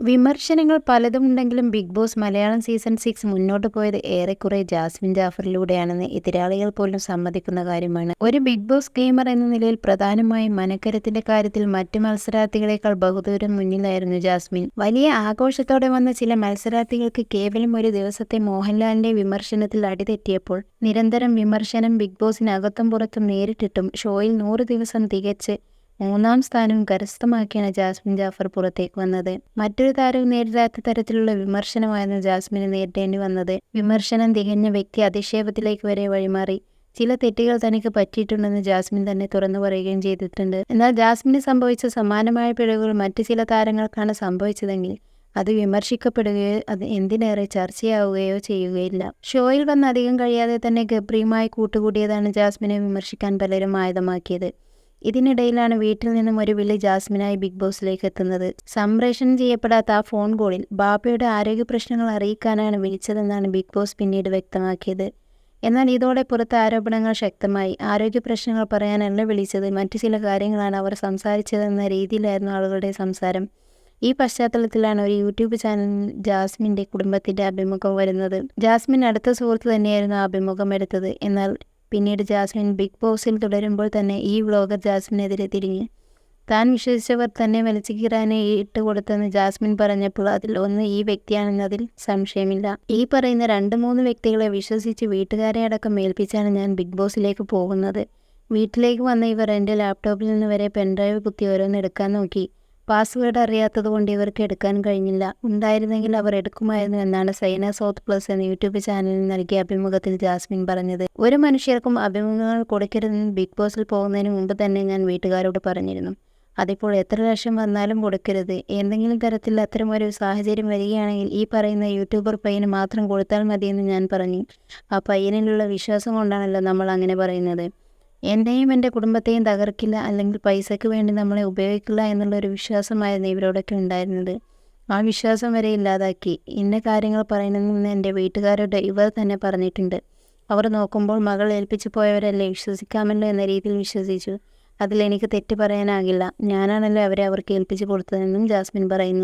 വിമർശനങ്ങൾ പലതുമുണ്ടെങ്കിലും Bigg Boss Malayalam season six മുന്നോട്ട് പോയത് ഏറെക്കുറെ ജാസ്മിൻ ജാഫറിലൂടെയാണെന്ന് എതിരാളികൾ പോലും സമ്മതിക്കുന്ന കാര്യമാണ്. ഒരു ബിഗ് ബോസ് ഗെയിമർ എന്ന നിലയിൽ പ്രധാനമായും മനക്കരത്തിന്റെ കാര്യത്തിൽ മറ്റു മത്സരാർത്ഥികളെക്കാൾ ബഹുദൂരം മുന്നിലായിരുന്നു ജാസ്മിൻ. വലിയ ആഘോഷത്തോടെ വന്ന ചില മത്സരാർത്ഥികൾക്ക് കേവലം ഒരു ദിവസത്തെ മോഹൻലാലിന്റെ വിമർശനത്തിൽ അടിതെറ്റിയപ്പോൾ നിരന്തരം വിമർശനം ബിഗ് ബോസിനകത്തും പുറത്തും നേരിട്ടിട്ടും ഷോയിൽ നൂറ് ദിവസം തികച്ച് മൂന്നാം സ്ഥാനവും കരസ്ഥമാക്കിയാണ് ജാസ്മിൻ ജാഫർ പുറത്തേക്ക് വന്നത്. മറ്റൊരു താരവും നേരിടാത്ത തരത്തിലുള്ള വിമർശനമായിരുന്നു ജാസ്മിന് നേരിടേണ്ടി വന്നത്. വിമർശനം തികഞ്ഞ വ്യക്തി അധിക്ഷേപത്തിലേക്ക് വരെ വഴിമാറി. ചില തെറ്റുകൾ തനിക്ക് പറ്റിയിട്ടുണ്ടെന്ന് ജാസ്മിൻ തന്നെ തുറന്നു പറയുകയും ചെയ്തിട്ടുണ്ട്. എന്നാൽ ജാസ്മിന് സംഭവിച്ച സമാനമായ പിഴവുകൾ മറ്റു ചില താരങ്ങൾക്കാണ് സംഭവിച്ചതെങ്കിൽ അത് വിമർശിക്കപ്പെടുകയോ അത് എന്തിനേറെ ചർച്ചയാവുകയോ ചെയ്യുകയില്ല. ഷോയിൽ വന്ന് അധികം കഴിയാതെ തന്നെ ഗബ്രിയുമായി കൂട്ടുകൂടിയതാണ് ജാസ്മിനെ വിമർശിക്കാൻ പലരും ആയുധമാക്കിയത്. ഇതിനിടയിലാണ് വീട്ടിൽ നിന്നും ഒരു വിളി ജാസ്മിനായി ബിഗ് ബോസിലേക്ക് എത്തുന്നത്. സംപ്രേഷണം ചെയ്യപ്പെടാത്ത ആ ഫോൺ കോളിൽ ബാബയുടെ ആരോഗ്യ പ്രശ്നങ്ങൾ അറിയിക്കാനാണ് വിളിച്ചതെന്നാണ് ബിഗ് ബോസ് പിന്നീട് വ്യക്തമാക്കിയത്. എന്നാൽ ഇതോടെ പുറത്ത് ആരോപണങ്ങൾ ശക്തമായി. ആരോഗ്യ പ്രശ്നങ്ങൾ പറയാനല്ല വിളിച്ചത്. മറ്റു ചില കാര്യങ്ങളാണ് അവർ സംസാരിച്ചതെന്ന രീതിയിലായിരുന്നു ആളുകളുടെ സംസാരം. ഈ പശ്ചാത്തലത്തിലാണ് ഒരു യൂട്യൂബ് ചാനലിൽ ജാസ്മിന്റെ കുടുംബത്തിന്റെ അഭിമുഖം വരുന്നത്. ജാസ്മിൻ അടുത്ത സുഹൃത്ത് തന്നെയായിരുന്നു ആ അഭിമുഖം എടുത്തത്. എന്നാൽ പിന്നീട് ജാസ്മിൻ ബിഗ് ബോസിൽ തുടരുമ്പോൾ തന്നെ ഈ വ്ളോഗർ ജാസ്മിനെതിരെ തിരിഞ്ഞ്. താൻ വിശ്വസിച്ചവർ തന്നെ വലിച്ചു കീറാനെ ഇട്ട് കൊടുത്തെന്ന് ജാസ്മിൻ പറഞ്ഞപ്പോൾ അതിൽ ഒന്ന് ഈ വ്യക്തിയാണെന്നതിൽ സംശയമില്ല. ഈ പറയുന്ന രണ്ട് മൂന്ന് വ്യക്തികളെ വിശ്വസിച്ച് വീട്ടുകാരെ അടക്കം ഏൽപ്പിച്ചാണ് ഞാൻ ബിഗ് ബോസിലേക്ക് പോകുന്നത്. വീട്ടിലേക്ക് വന്ന ഇവർ എന്റെ ലാപ്ടോപ്പിൽ നിന്ന് വരെ പെൻഡ്രൈവ് കുത്തി ഓരോന്ന് എടുക്കാൻ നോക്കി. പാസ്വേഡ് അറിയാത്തത് കൊണ്ട് ഇവർക്ക് എടുക്കാൻ കഴിഞ്ഞില്ല. ഉണ്ടായിരുന്നെങ്കിൽ അവർ എടുക്കുമായിരുന്നു എന്നാണ് സൈന സൗത്ത് പ്ലസ് എന്ന യൂട്യൂബ് ചാനലിൽ നൽകിയ അഭിമുഖത്തിൽ ജാസ്മിൻ പറഞ്ഞത്. ഒരു മനുഷ്യർക്കും അഭിമുഖങ്ങൾ കൊടുക്കരുതെന്ന് ബിഗ് ബോസിൽ പോകുന്നതിന് മുമ്പ് തന്നെ ഞാൻ വീട്ടുകാരോട് പറഞ്ഞിരുന്നു. അതിപ്പോൾ എത്ര ലക്ഷം വന്നാലും കൊടുക്കരുത്. എന്തെങ്കിലും തരത്തിൽ അത്തരമൊരു സാഹചര്യം വരികയാണെങ്കിൽ ഈ പറയുന്ന യൂട്യൂബർ പയ്യന് മാത്രം കൊടുത്താൽ മതിയെന്ന് ഞാൻ പറഞ്ഞു. ആ പയ്യനിലുള്ള വിശ്വാസം കൊണ്ടാണല്ലോ നമ്മൾ അങ്ങനെ പറയുന്നത്. എന്നെയും എന്റെ കുടുംബത്തെയും തകർക്കില്ല അല്ലെങ്കിൽ പൈസയ്ക്ക് വേണ്ടി നമ്മളെ ഉപയോഗിക്കില്ല എന്നുള്ളൊരു വിശ്വാസമായിരുന്നു ഇവരോടൊക്കെ ഉണ്ടായിരുന്നത്. ആ വിശ്വാസം വരെ ഇല്ലാതാക്കി. ഇന്ന കാര്യങ്ങൾ പറയണമെന്ന് എന്റെ വീട്ടുകാരോട് ഇവർ തന്നെ പറഞ്ഞിട്ടുണ്ട്. അവർ നോക്കുമ്പോൾ മകൾ ഏൽപ്പിച്ചു പോയവരല്ലേ വിശ്വസിക്കാമല്ലോ എന്ന രീതിയിൽ വിശ്വസിച്ചു. അതിലെനിക്ക് തെറ്റ് പറയാനാകില്ല. ഞാനാണല്ലോ അവരെ അവർക്ക് ഏൽപ്പിച്ചു കൊടുത്തതെന്നും ജാസ്മിൻ പറയുന്നു.